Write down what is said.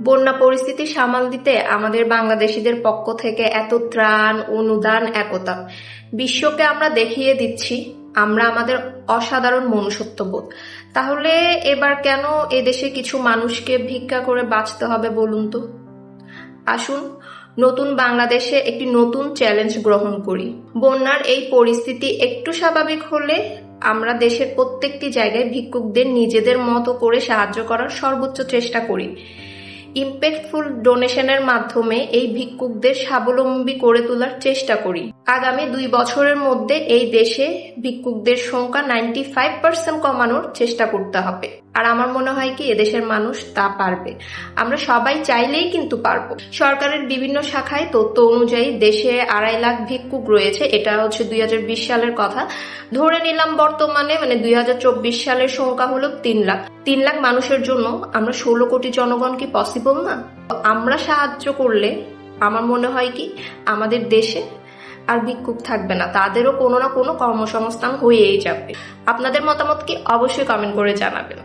বন্যা পরিস্থিতি সামাল দিতে আমাদের বাংলাদেশিদের পক্ষ থেকে এত ত্রাণ, অনুদান, একতা। বিশ্বকে আমরা দেখিয়ে দিচ্ছি, আমরা আমাদের অসাধারণ মনুষ্যত্ববোধ। তাহলে এবার কেন এদেশে কিছু মানুষকে ভিক্ষা করে বাঁচতে হবে বলুন তো? আসুন, নতুন বাংলাদেশে একটি নতুন চ্যালেঞ্জ গ্রহণ করি। বন্যার এই পরিস্থিতি একটু স্বাভাবিক হলে আমরা দেশের প্রত্যেকটি জায়গায় ভিক্ষুকদের নিজেদের মতো করে সাহায্য করার সর্বোচ্চ চেষ্টা করি। ইম্প্যাক্টফুল ডোনেশনের মাধ্যমে এই ভিক্ষুকদের স্বাবলম্বী করে তোলার চেষ্টা করি। আগামী দুই বছরের মধ্যে এই দেশে ভিক্ষুকদের সংখ্যা নাইনটি ফাইভ পার্সেন্ট কমানোর চেষ্টা করতে হবে। আর আমার মনে হয় কি, এদেশের মানুষ তা পারবে। আমরা সবাই চাইলেই কিন্তু পারব। সরকারের বিভিন্ন শাখায় তথ্য অনুযায়ী দেশে আড়াই লাখ ভিক্ষুক রয়েছে, এটা হচ্ছে দুই হাজার বিশ সালের কথা। ধরে নিলাম বর্তমানে মানে দুই সালের সংখ্যা হলো তিন লাখ। তিন লাখ মানুষের জন্য আমরা ষোলো কোটি জনগণ কি পসিবল না? আমরা সাহায্য করলে আমার মনে হয় কি, আমাদের দেশে আর ভিক্ষুক থাকবে না। তাদেরও কোনো না কোনো কর্মসংস্থান হয়েই যাবে। আপনাদের মতামত কি? অবশ্যই কমেন্ট করে জানাবেন।